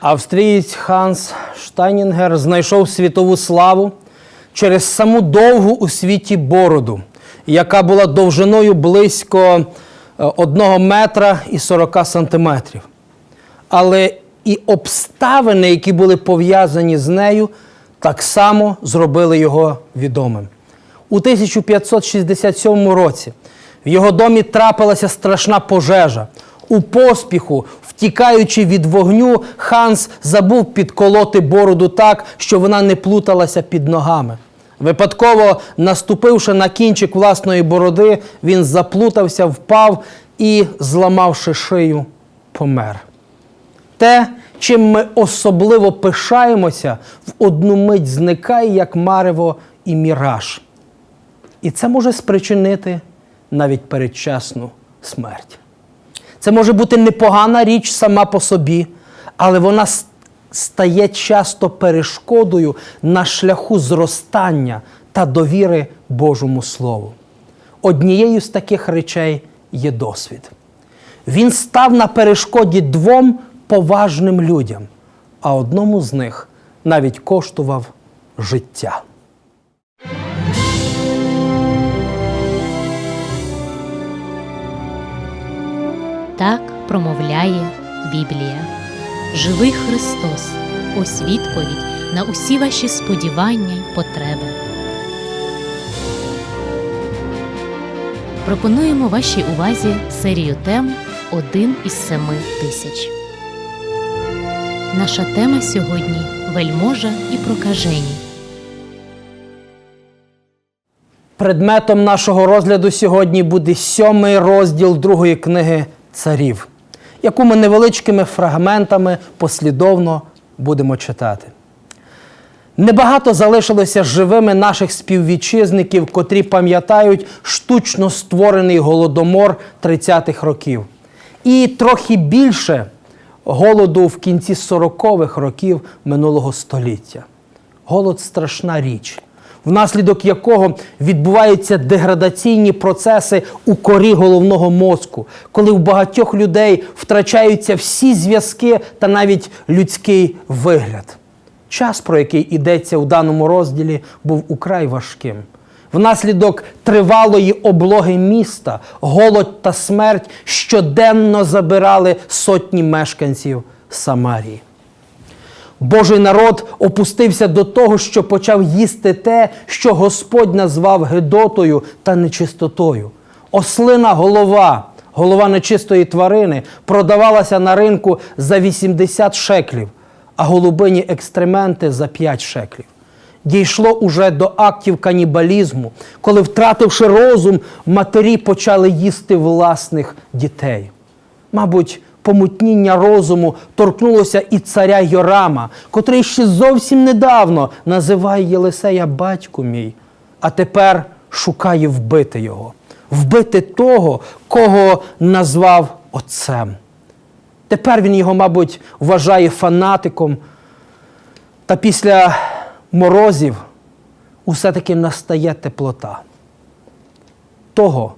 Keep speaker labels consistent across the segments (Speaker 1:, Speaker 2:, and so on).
Speaker 1: Австрієць Ханс Штайнінгер знайшов світову славу через саму довгу у світі бороду, яка була довжиною близько 1 метра і 40 сантиметрів. Але і обставини, які були пов'язані з нею, так само зробили його відомим. У 1567 році в його домі трапилася страшна пожежа. У поспіху, втікаючи від вогню, Ханс забув підколоти бороду так, що вона не плуталася під ногами. Випадково, наступивши на кінчик власної бороди, він заплутався, впав і, зламавши шию, помер. Те, чим ми особливо пишаємося, в одну мить зникає, як марево і міраж. І це може спричинити навіть передчасну смерть. Це може бути непогана річ сама по собі, але вона стає часто перешкодою на шляху зростання та довіри Божому Слову. Однією з таких речей є досвід. Він став на перешкоді двом поважним людям, а одному з них навіть коштував життя.
Speaker 2: Так промовляє Біблія. Живий Христос, ось відповідь на усі ваші сподівання й потреби. Пропонуємо вашій увазі серію тем Один із семи тисяч. Наша тема сьогодні вельможа і прокажені.
Speaker 1: Предметом нашого розгляду сьогодні буде сьомий розділ другої книги царів, яку ми невеличкими фрагментами послідовно будемо читати. Небагато залишилося живими наших співвітчизників, котрі пам'ятають штучно створений голодомор 30-х років. І трохи більше голоду в кінці 40-х років минулого століття. Голод страшна річ, внаслідок якого відбуваються деградаційні процеси у корі головного мозку, коли в багатьох людей втрачаються всі зв'язки та навіть людський вигляд. Час, про який йдеться у даному розділі, був украй важким. Внаслідок тривалої облоги міста, голод та смерть щоденно забирали сотні мешканців Самарії. Божий народ опустився до того, що почав їсти те, що Господь назвав гидотою та нечистотою. Ослина голова, голова нечистої тварини, продавалася на ринку за 80 шеклів, а голубині екстременти за 5 шеклів. Дійшло уже до актів канібалізму, коли, втративши розум, матері почали їсти власних дітей. Мабуть, помутніння розуму торкнулося і царя Йорама, котрий ще зовсім недавно називає Єлисея батько мій, а тепер шукає вбити його, вбити того, кого назвав отцем. Тепер він його, мабуть, вважає фанатиком, та після морозів усе-таки настає теплота. Того,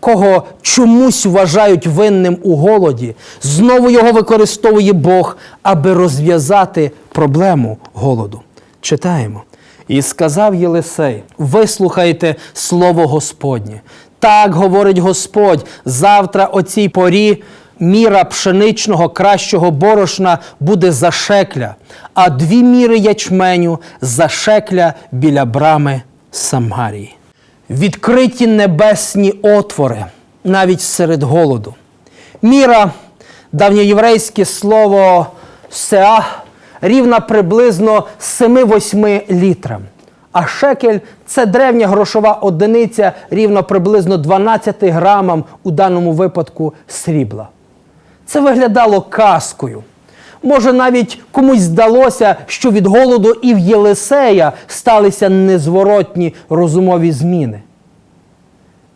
Speaker 1: кого чомусь вважають винним у голоді, знову його використовує Бог, аби розв'язати проблему голоду. Читаємо. І сказав Єлисей: вислухайте слово Господнє. Так говорить Господь, завтра о цій порі міра пшеничного кращого борошна буде за шекля, а дві міри ячменю за шекля біля брами Самарії. Відкриті небесні отвори навіть серед голоду. Міра, давньоєврейське слово сеах, рівна приблизно 7-8 літрам. А шекель це древня грошова одиниця рівно приблизно 12 грамам у даному випадку срібла. Це виглядало казкою. Може, навіть комусь здалося, що від голоду і в Єлисея сталися незворотні розумові зміни.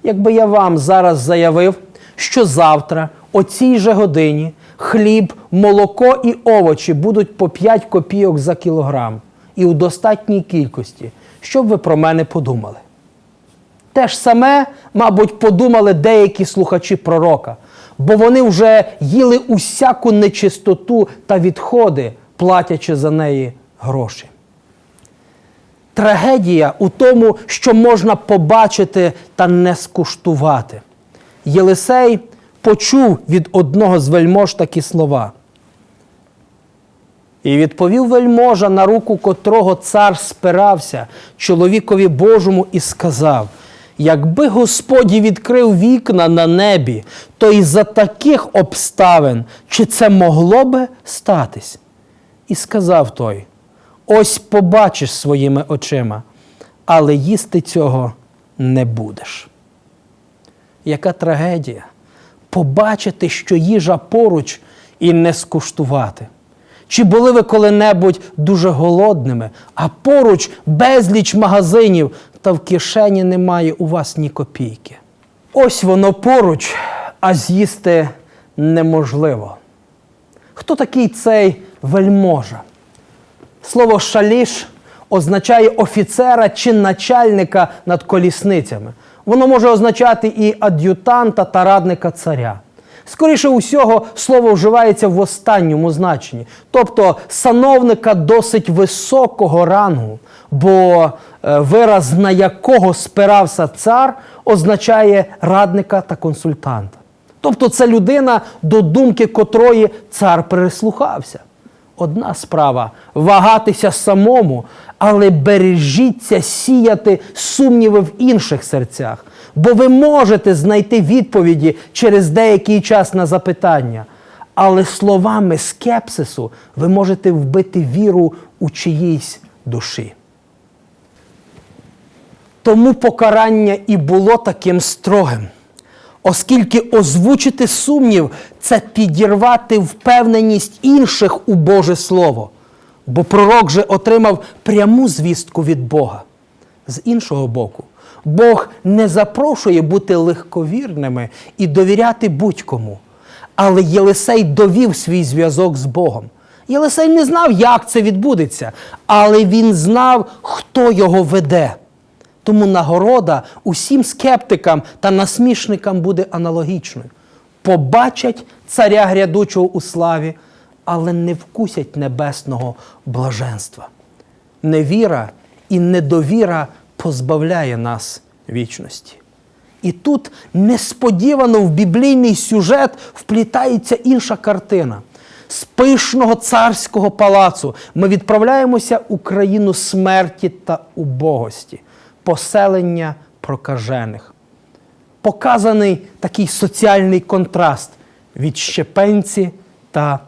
Speaker 1: Якби я вам зараз заявив, що завтра, о цій же годині, хліб, молоко і овочі будуть по 5 копійок за кілограм і у достатній кількості, що б ви про мене подумали? Те ж саме, мабуть, подумали деякі слухачі пророка, бо вони вже їли усяку нечистоту та відходи, платячи за неї гроші. Трагедія у тому, що можна побачити та не скуштувати. Єлисей почув від одного з вельмож такі слова. І відповів вельможа, на руку котрого цар спирався чоловікові Божому і сказав: якби Господі відкрив вікна на небі, то і за таких обставин чи це могло би статись? І сказав той: Ось побачиш своїми очима, але їсти цього не будеш. Яка трагедія? Побачити, що їжа поруч і не скуштувати. Чи були ви коли-небудь дуже голодними, а поруч безліч магазинів, та в кишені немає у вас ні копійки? Ось воно поруч, а з'їсти неможливо. Хто такий цей вельможа? Слово шаліш означає офіцера чи начальника над колісницями. Воно може означати і ад'ютанта та радника царя. Скоріше усього, слово вживається в останньому значенні, тобто сановника досить високого рангу, бо е, вираз, на якого спирався цар, означає радника та консультанта. Тобто це людина, до думки котрої цар прислухався. Одна справа вагатися самому, але бережіться сіяти сумніви в інших серцях. Бо ви можете знайти відповіді через деякий час на запитання, але словами скепсису ви можете вбити віру у чиїсь душі. Тому покарання і було таким строгим, оскільки озвучити сумнів це підірвати впевненість інших у Боже Слово. Бо пророк же отримав пряму звістку від Бога. З іншого боку, Бог не запрошує бути легковірними і довіряти будь-кому. Але Єлисей довів свій зв'язок з Богом. Єлисей не знав, як це відбудеться, але він знав, хто його веде. Тому нагорода усім скептикам та насмішникам буде аналогічною. Побачать царя грядучого у славі, але не вкусять небесного блаженства. Невіра і недовіра позбавляє нас вічності. І тут несподівано в біблійний сюжет вплітається інша картина. З пишного царського палацу ми відправляємося у країну смерті та убогості, поселення прокажених. Показаний такий соціальний контраст від щепенці та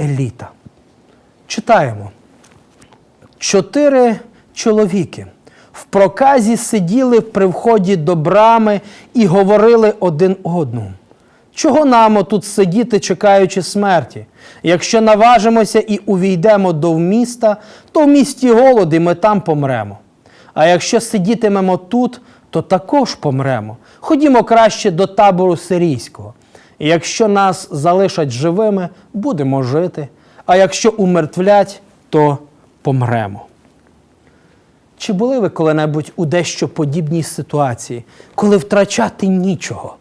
Speaker 1: еліта. Читаємо. Чотири чоловіки в проказі сиділи при вході до брами і говорили один одному. Чого нам тут сидіти, чекаючи смерті? Якщо наважимося і увійдемо до міста, то в місті голод, і ми там помремо. А якщо сидітимемо тут, то також помремо. Ходімо краще до табору сирійського. І якщо нас залишать живими, будемо жити, а якщо умертвлять, то помремо. Чи були ви коли-небудь у дещо подібній ситуації, коли втрачати нічого?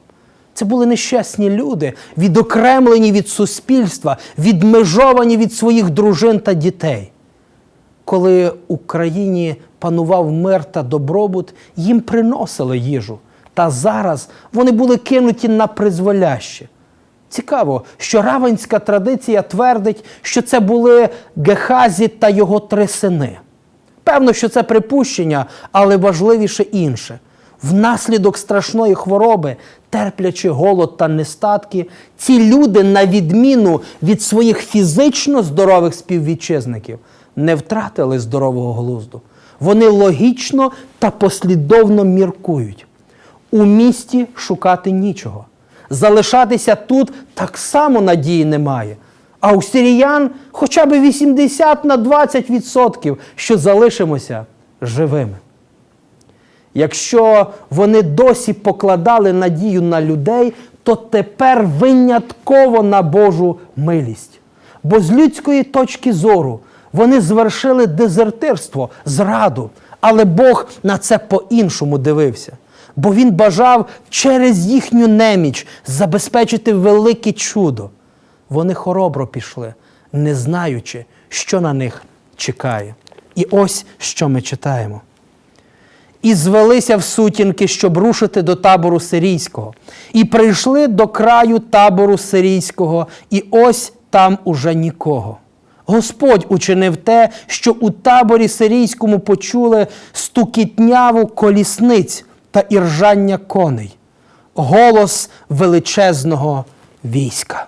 Speaker 1: Це були нещасні люди, відокремлені від суспільства, відмежовані від своїх дружин та дітей. Коли Україні панував мир та добробут, їм приносили їжу. Та зараз вони були кинуті на призволяще. Цікаво, що равенська традиція твердить, що це були Гехазі та його три сини. Певно, що це припущення, але важливіше інше. Внаслідок страшної хвороби, терплячи голод та нестатки, ці люди, на відміну від своїх фізично здорових співвітчизників, не втратили здорового глузду. Вони логічно та послідовно міркують. У місті шукати нічого. Залишатися тут так само надії немає. А у сиріян хоча б 80 на 20%, що залишимося живими. Якщо вони досі покладали надію на людей, то тепер винятково на Божу милість. Бо з людської точки зору вони звершили дезертирство, зраду, але Бог на це по-іншому дивився. Бо він бажав через їхню неміч забезпечити велике чудо. Вони хоробро пішли, не знаючи, що на них чекає. І ось що ми читаємо. І звелися в сутінки, щоб рушити до табору сирійського. І прийшли до краю табору сирійського, і ось там уже нікого. Господь учинив те, що у таборі сирійському почули стукітняву колісниць та іржання коней, голос величезного війська.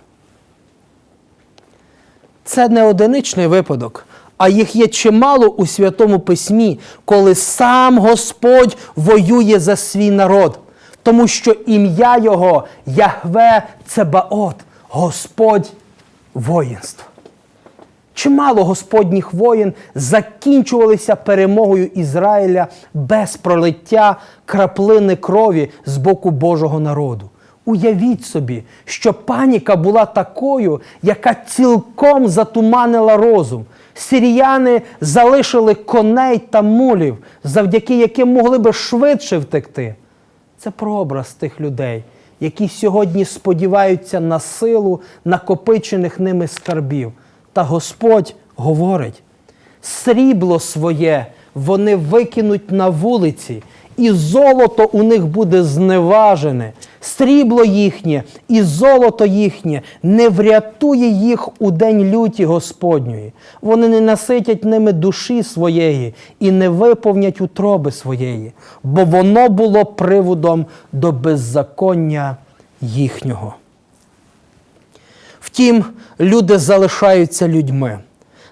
Speaker 1: Це не одиничний випадок, а їх є чимало у Святому Письмі, коли сам Господь воює за свій народ, тому що ім'я Його Яхве Цебаот, Господь воїнств. Чимало Господніх воїн закінчувалися перемогою Ізраїля без пролиття краплини крові з боку Божого народу. Уявіть собі, що паніка була такою, яка цілком затуманила розум. Сиріяни залишили коней та мулів, завдяки яким могли би швидше втекти. Це прообраз тих людей, які сьогодні сподіваються на силу накопичених ними скарбів. Та Господь говорить: срібло своє вони викинуть на вулиці, і золото у них буде зневажене. Срібло їхнє і золото їхнє не врятує їх у день люті Господньої. Вони не наситять ними душі своєї і не виповнять утроби своєї, бо воно було приводом до беззаконня їхнього. Втім, люди залишаються людьми.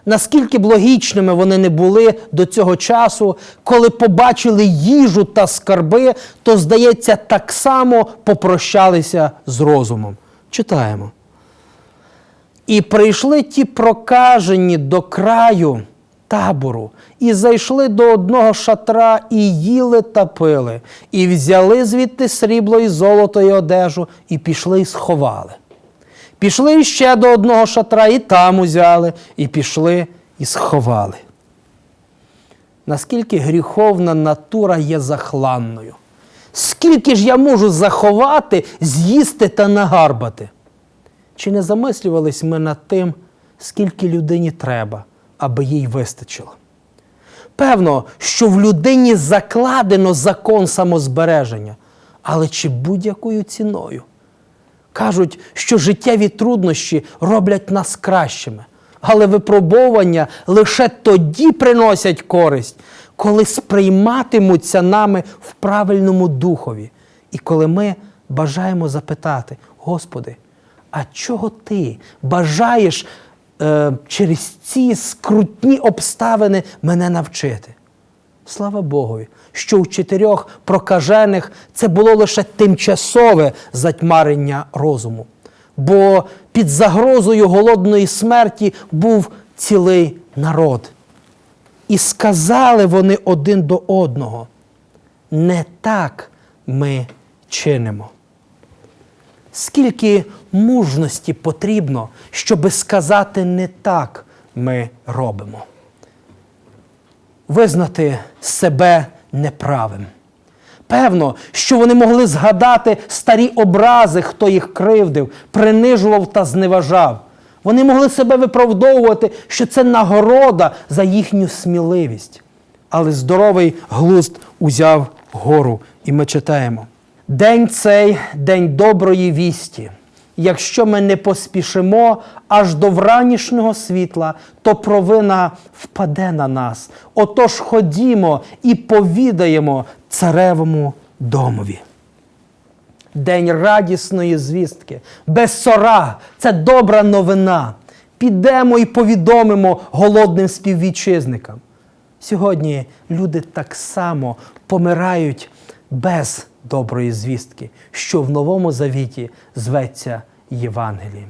Speaker 1: Наскільки б логічними вони не були до цього часу, коли побачили їжу та скарби, то, здається, так само попрощалися з розумом. Читаємо. І прийшли ті прокажені до краю табору, і зайшли до одного шатра, і їли та пили, і взяли звідти срібло і золото і одежу, і пішли і сховали. Пішли ще до одного шатра, і там узяли, і пішли і сховали. Наскільки гріховна натура є захланною? Скільки ж я можу заховати, з'їсти та нагарбати? Чи не замислювались ми над тим, скільки людині треба, аби їй вистачило? Певно, що в людині закладено закон самозбереження, але чи будь-якою ціною? Кажуть, що життєві труднощі роблять нас кращими, але випробовування лише тоді приносять користь, коли сприйматимуться нами в правильному духові, і коли ми бажаємо запитати, Господи, а чого ти бажаєш е, через ці скрутні обставини мене навчити? Слава Богові, що у чотирьох прокажених це було лише тимчасове затьмарення розуму, бо під загрозою голодної смерті був цілий народ. І сказали вони один до одного: не так ми чинимо. Скільки мужності потрібно, щоби сказати не так ми робимо визнати себе неправим. Певно, що вони могли згадати старі образи, хто їх кривдив, принижував та зневажав. Вони могли себе виправдовувати, що це нагорода за їхню сміливість. Але здоровий глузд узяв гору, і ми читаємо: День цей день доброї вісті. Якщо ми не поспішимо аж до вранішнього світла, то провина впаде на нас. Отож ходімо і повідаємо царевому домові. День радісної звістки, безсора це добра новина. Підемо і повідомимо голодним співвітчизникам. Сьогодні люди так само помирають без доброї звістки, що в Новому Завіті зветься Євангелієм.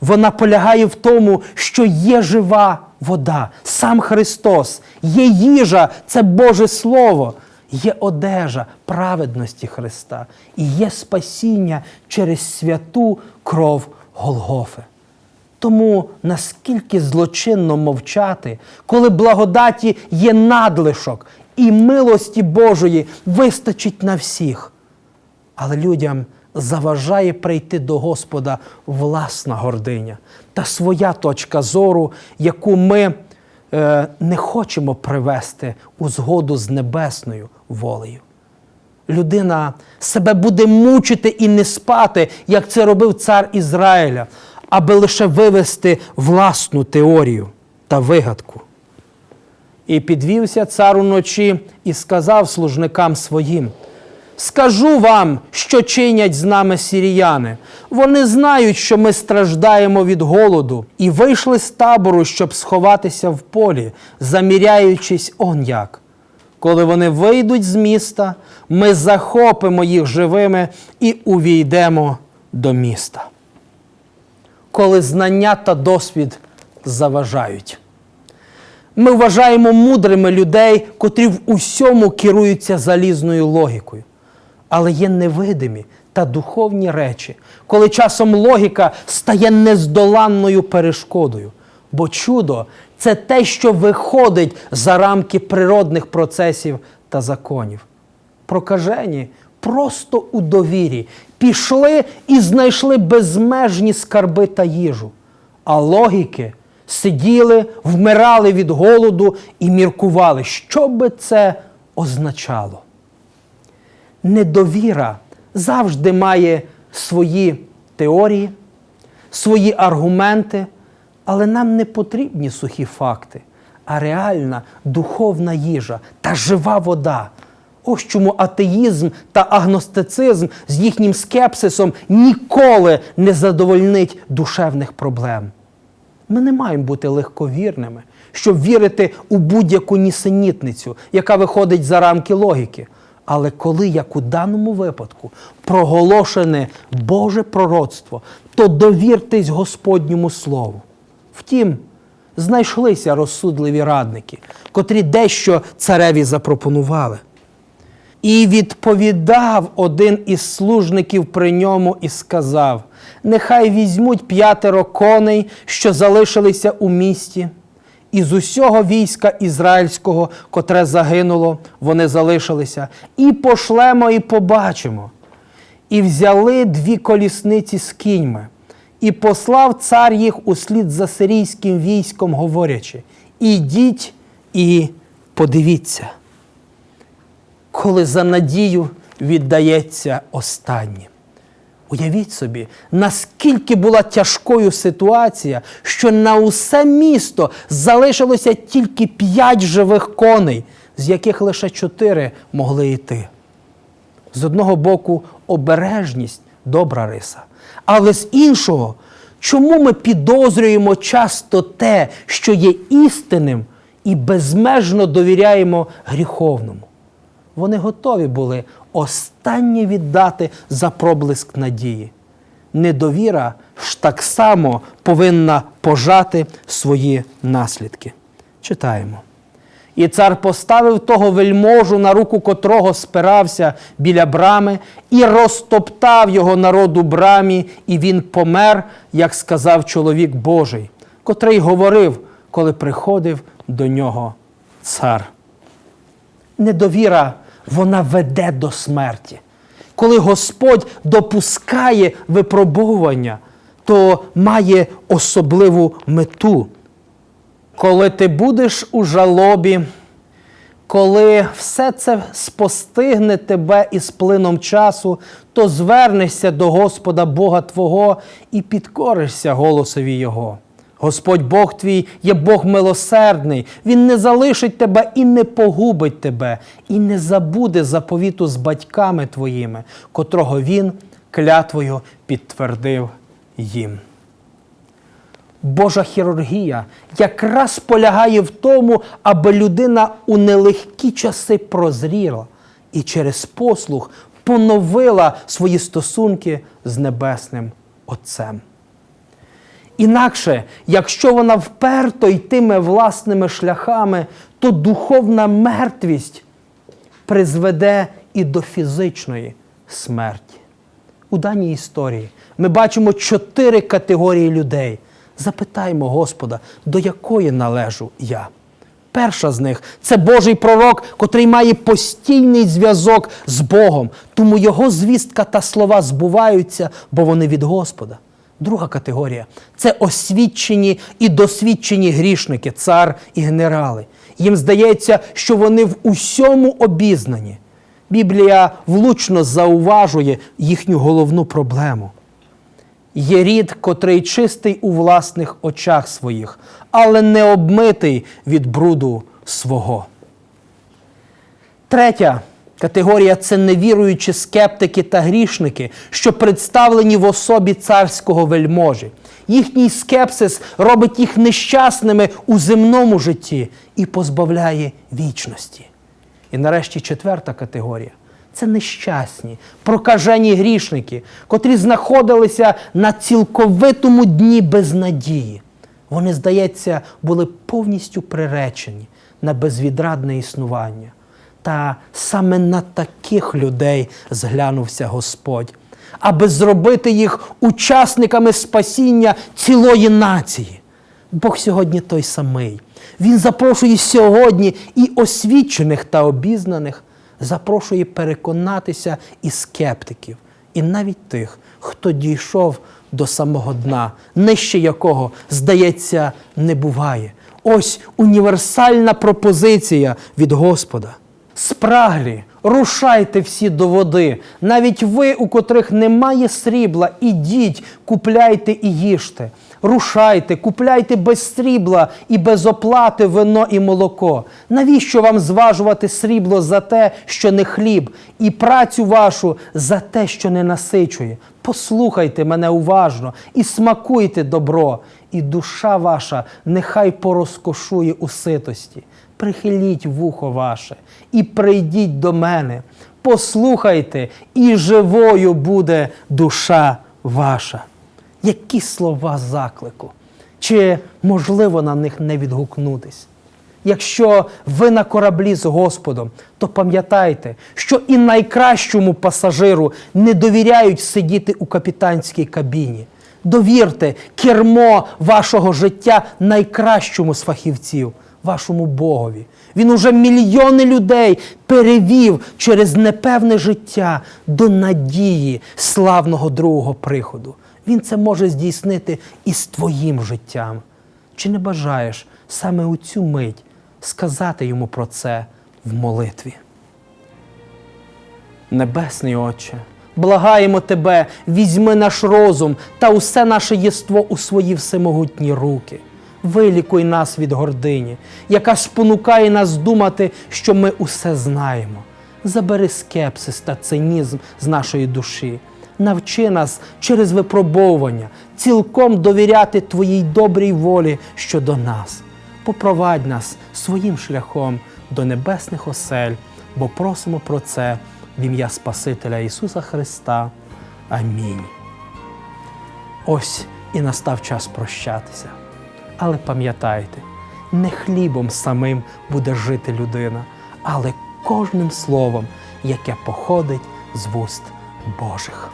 Speaker 1: Вона полягає в тому, що є жива вода, сам Христос, є їжа, це Боже Слово, є одежа праведності Христа і є спасіння через святу кров Голгофи. Тому наскільки злочинно мовчати, коли благодаті є надлишок і милості Божої вистачить на всіх. Але людям заважає прийти до Господа власна гординя та своя точка зору, яку ми е, не хочемо привести у згоду з небесною волею. Людина себе буде мучити і не спати, як це робив цар Ізраїля, аби лише вивести власну теорію та вигадку. І підвівся цар уночі і сказав служникам своїм: Скажу вам, що чинять з нами сіріяни. Вони знають, що ми страждаємо від голоду, і вийшли з табору, щоб сховатися в полі, заміряючись он як. Коли вони вийдуть з міста, ми захопимо їх живими і увійдемо до міста. Коли знання та досвід заважають. Ми вважаємо мудрими людей, котрі в усьому керуються залізною логікою. Але є невидимі та духовні речі, коли часом логіка стає нездоланною перешкодою. Бо чудо це те, що виходить за рамки природних процесів та законів. Прокажені просто у довірі пішли і знайшли безмежні скарби та їжу. А логіки сиділи, вмирали від голоду і міркували, що би це означало. Недовіра завжди має свої теорії, свої аргументи, але нам не потрібні сухі факти, а реальна духовна їжа та жива вода. Ось чому атеїзм та агностицизм з їхнім скепсисом ніколи не задовольнить душевних проблем. Ми не маємо бути легковірними, щоб вірити у будь-яку нісенітницю, яка виходить за рамки логіки. Але коли, як у даному випадку, проголошене Боже пророцтво, то довіртесь Господньому Слову. Втім, знайшлися розсудливі радники, котрі дещо цареві запропонували. І відповідав один із служників при ньому і сказав: Нехай візьмуть п'ятеро коней, що залишилися у місті, і з усього війська ізраїльського, котре загинуло, вони залишилися, і пошлемо, і побачимо. І взяли дві колісниці з кіньми, і послав цар їх услід за сирійським військом, говорячи: Ідіть і подивіться коли за надію віддається останнє. Уявіть собі, наскільки була тяжкою ситуація, що на усе місто залишилося тільки п'ять живих коней, з яких лише чотири могли йти. З одного боку, обережність добра риса. Але з іншого, чому ми підозрюємо часто те, що є істинним, і безмежно довіряємо гріховному? Вони готові були останнє віддати за проблиск надії. Недовіра ж так само повинна пожати свої наслідки. Читаємо. І цар поставив того вельможу, на руку котрого спирався біля брами, і розтоптав його народу брамі, і він помер, як сказав чоловік Божий, котрий говорив, коли приходив до нього цар. Недовіра вона веде до смерті. Коли Господь допускає випробовування, то має особливу мету. Коли ти будеш у жалобі, коли все це спостигне тебе із плином часу, то звернешся до Господа Бога Твого і підкоришся голосові Його. Господь Бог твій є Бог милосердний, Він не залишить тебе і не погубить тебе, і не забуде заповіту з батьками твоїми, котрого Він клятвою підтвердив їм. Божа хірургія якраз полягає в тому, аби людина у нелегкі часи прозріла і через послух поновила свої стосунки з Небесним Отцем. Інакше, якщо вона вперто йтиме власними шляхами, то духовна мертвість призведе і до фізичної смерті. У даній історії ми бачимо чотири категорії людей. Запитаймо Господа, до якої належу я. Перша з них це Божий пророк, котрий має постійний зв'язок з Богом, тому його звістка та слова збуваються, бо вони від Господа. Друга категорія це освічені і досвідчені грішники, цар і генерали. Їм здається, що вони в усьому обізнані. Біблія влучно зауважує їхню головну проблему. Є рід, котрий чистий у власних очах своїх, але не обмитий від бруду свого. Третя категорія це невіруючі скептики та грішники, що представлені в особі царського вельможі. Їхній скепсис робить їх нещасними у земному житті і позбавляє вічності. І нарешті четверта категорія це нещасні, прокажені грішники, котрі знаходилися на цілковитому дні безнадії. Вони, здається, були повністю приречені на безвідрадне існування. Та саме на таких людей зглянувся Господь, аби зробити їх учасниками спасіння цілої нації. Бог сьогодні той самий. Він запрошує сьогодні і освічених та обізнаних, запрошує переконатися і скептиків, і навіть тих, хто дійшов до самого дна, нижче якого, здається, не буває. Ось універсальна пропозиція від Господа. Спраглі, рушайте всі до води, навіть ви, у котрих немає срібла, ідіть, купляйте і їжте. Рушайте, купляйте без срібла і без оплати вино і молоко. Навіщо вам зважувати срібло за те, що не хліб, і працю вашу за те, що не насичує? Послухайте мене уважно і смакуйте добро, і душа ваша нехай порозкошує у ситості. Прихиліть вухо ваше і прийдіть до мене. Послухайте, і живою буде душа ваша. Які слова заклику? Чи можливо на них не відгукнутись? Якщо ви на кораблі з Господом, то пам'ятайте, що і найкращому пасажиру не довіряють сидіти у капітанській кабіні. Довірте кермо вашого життя найкращому з фахівців, вашому Богові. Він уже мільйони людей перевів через непевне життя до надії славного другого приходу. Він це може здійснити і з твоїм життям. Чи не бажаєш саме у цю мить сказати йому про це в молитві? Небесний Отче, благаємо Тебе, візьми наш розум та усе наше єство у свої всемогутні руки. Вилікуй нас від гордині, яка спонукає нас думати, що ми усе знаємо. Забери скепсис та цинізм з нашої душі. Навчи нас через випробовування цілком довіряти Твоїй добрій волі щодо нас. Попровадь нас своїм шляхом до небесних осель, бо просимо про це в ім'я Спасителя Ісуса Христа. Амінь. Ось і настав час прощатися. Але пам'ятайте, не хлібом самим буде жити людина, але кожним словом, яке походить з вуст Божих.